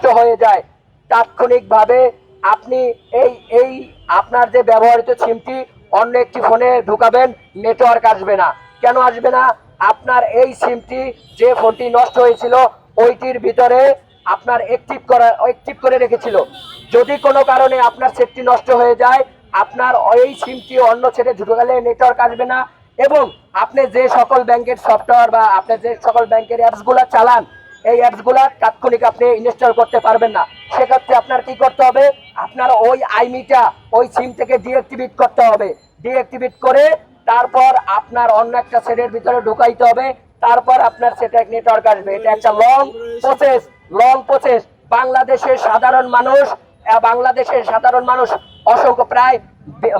নষ্ট হয়ে যায়। তাৎক্ষণিকভাবে আপনি এই এই আপনার যে ব্যবহৃত সিমটি, অন্য একটি ফোনে ঢুকাবেন, নেটওয়ার্ক আসবে না। কেন আসবে না? আপনার এই সিমটি যে ফোনটি নষ্ট হয়েছিল, ওইটির ভিতরে আপনার অ্যাক্টিভ করা অ্যাক্টিভ করে রেখেছিল। যদি কোনো কারণে আপনার সেটটি নষ্ট হয়ে যায়, আপনার এই সিমটি অন্য ছেড়ে ঢুকে গেলে নেটওয়ার্ক আসবে না। এবং আপনি যে সকল ব্যাংকের সফটওয়্যার বা আপনি যে সকল ব্যাংকের অ্যাপসগুলো চালান এই অ্যাপসগুলো তাৎক্ষণিক আপনি ইনস্টল করতে পারবেন না। সেক্ষেত্রে আপনার কি করতে হবে? আপনার ওই আইমিটা, ওই সিম থেকে ডিঅ্যাক্টিভেট করতে হবে। ডিঅ্যাক্টিভেট করে তারপর আপনার অন্য একটা সেটের ভিতরে ঢুকাইতে হবে। তারপর আপনার সেটা নেটওয়ার্ক আসবে। এটা একটা লং প্রসেস লং প্রসেস বাংলাদেশের সাধারণ মানুষ বাংলাদেশের সাধারণ মানুষ অসংখ্য প্রায়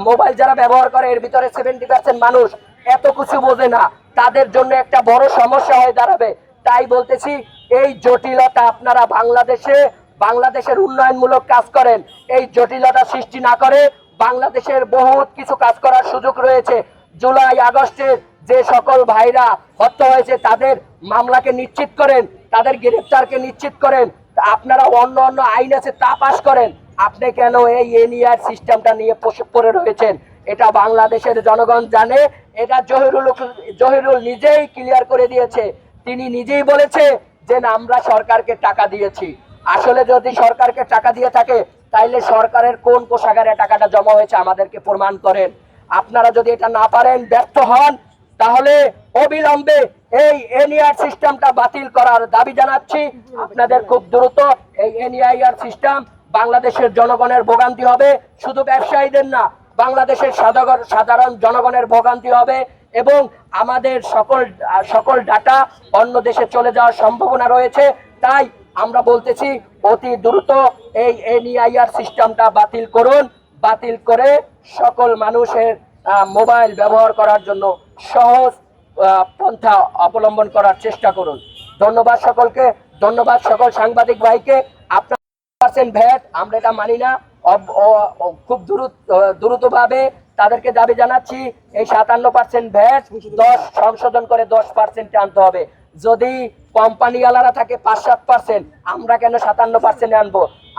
মোবাইল যারা ব্যবহার করে, এর ভিতরে সেভেন্টি মানুষ এত কিছু বোঝে না। তাদের জন্য একটা বড় সমস্যা হয়ে দাঁড়াবে। তাই বলতেছি, এই জটিলতা আপনারা বাংলাদেশে, বাংলাদেশের উন্নয়নমূলক কাজ করেন। এই জটিলতা সৃষ্টি না করে বাংলাদেশের বহুত কিছু কাজ করার সুযোগ রয়েছে। জুলাই আগস্টের যে সকল ভাইরা হত্যা হয়েছে, তাদের মামলাকে নিশ্চিত করেন, তাদের গ্রেপ্তারকে নিশ্চিত করেন, আপনারা অন্য অন্য আইন আছে তা পাশ করেন। আপনি কেন এই এনইআর সিস্টেমটা নিয়ে পড়ে রয়েছেন? এটা বাংলাদেশের জনগণ জানে, এটা জহিরুল জহিরুল নিজেই ক্লিয়ার করে দিয়েছে। তিনি নিজেই বলেছে যে, না, আমরা সরকারকে টাকা দিয়েছি। আসলে যদি সরকারকে টাকা দিয়ে থাকে, তাইলে সরকারের কোন কোষাগারে টাকাটা জমা হয়েছে আমাদেরকে প্রমাণ করেন। আপনারা যদি এটা না পারেন, ব্যর্থ হন, তাহলে অবিলম্বে এই এনইআর সিস্টেমটা বাতিল করার দাবি জানাচ্ছি। আপনাদের খুব দ্রুত এই এনইআইআর সিস্টেম বাংলাদেশের জনগণের ভোগান্তি হবে। শুধু ব্যবসায়ীদের না, বাংলাদেশের সাধারণ জনগণের ভোগান্তি হবে এবং আমাদের সকল সকল ডাটা অন্য দেশে চলে যাওয়ার সম্ভাবনা রয়েছে। তাই আমরা বলতেছি, অতি দ্রুত এই এনইআইআর সিস্টেমটা বাতিল করুন। বাতিল করে সকল মানুষের মোবাইল ব্যবহার করার জন্য সহজ পন্থা অবলম্বন করার চেষ্টা করুন। ধন্যবাদ সকলকে, ধন্যবাদ সকল সাংবাদিক ভাইকে। আপনার ভ্যাট আমরা এটা মানি না। খুব দ্রুত দ্রুতভাবে তাদেরকে দাবি জানাচ্ছি, এই সাতান্ন পার্সেন্ট ভ্যাট দশ সংশোধন করে দশ পার্সেন্ট আনতে হবে। যদি কোম্পানিওয়ালারা থাকে পাঁচ সাত পার্সেন্ট আমরা কেন সাতান্ন পার্সেন্ট আনব?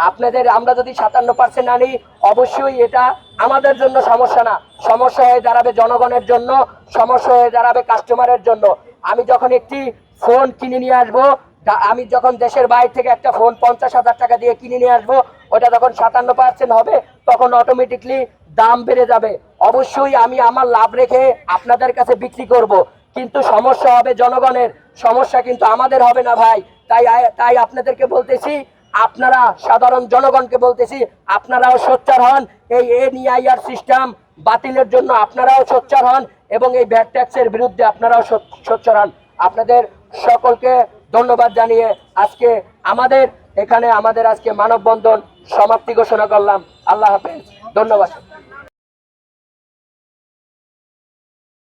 আপনাদের, আমরা যদি সাতান্ন পার্সেন্ট আনি, অবশ্যই এটা আমাদের জন্য সমস্যা না। সমস্যা হয়ে দাঁড়াবে জনগণের জন্য, সমস্যা হয়ে দাঁড়াবে কাস্টমারের জন্য। আমি যখন একটি ফোন কিনে নিয়ে আসব আমি যখন দেশের বাইরে থেকে একটা ফোন পঞ্চাশ হাজার টাকা দিয়ে কিনে নিয়ে আসব, ওটা যখন সাতান্ন পার্সেন্ট হবে, তখন অটোমেটিকলি দাম বেড়ে যাবে। অবশ্যই আমি আমার লাভ রেখে আপনাদের কাছে বিক্রি করব। কিন্তু সমস্যা হবে জনগণের, সমস্যা কিন্তু আমাদের হবে না ভাই। তাই তাই আপনাদেরকে বলতেছি, আপনারা সাধারণ জনগণকে বলতেছি, আপনারাও সোচ্চার হন। এই এনইআইআর সিস্টেম বাতিলের জন্য আপনারাও সোচ্চার হন এবং এই ভ্যাট ট্যাক্সের বিরুদ্ধে আপনারাও সোচ্চার হন। আপনাদের সকলকে ধন্যবাদ জানিয়ে আজকে আমাদের, এখানে আমাদের আজকে মানববন্ধন সমাপ্তি ঘোষণা করলাম। আল্লাহ হাফেজ। ধন্যবাদ।